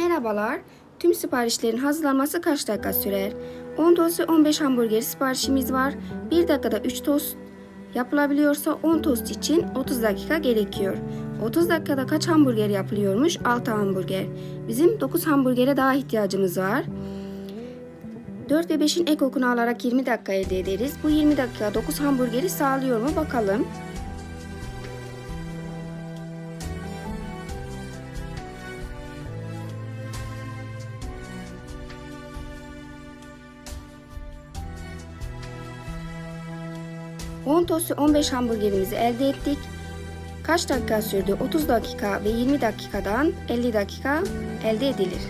Merhabalar. Tüm siparişlerin hazırlanması kaç dakika sürer? 10 tost ve 15 hamburger siparişimiz var. 1 dakikada 3 tost yapılabiliyorsa 10 tost için 30 dakika gerekiyor. 30 dakikada kaç hamburger yapılıyormuş? 6 hamburger. Bizim 9 hamburgere daha ihtiyacımız var. 4 ve 5'in ek okunu alarak 20 dakika elde ederiz. Bu 20 dakika 9 hamburgeri sağlıyor mu bakalım. ...10 tost ve 15 hamburgerimizi elde ettik. Kaç dakika sürdü? 30 dakika ve 20 dakikadan 50 dakika elde edilir.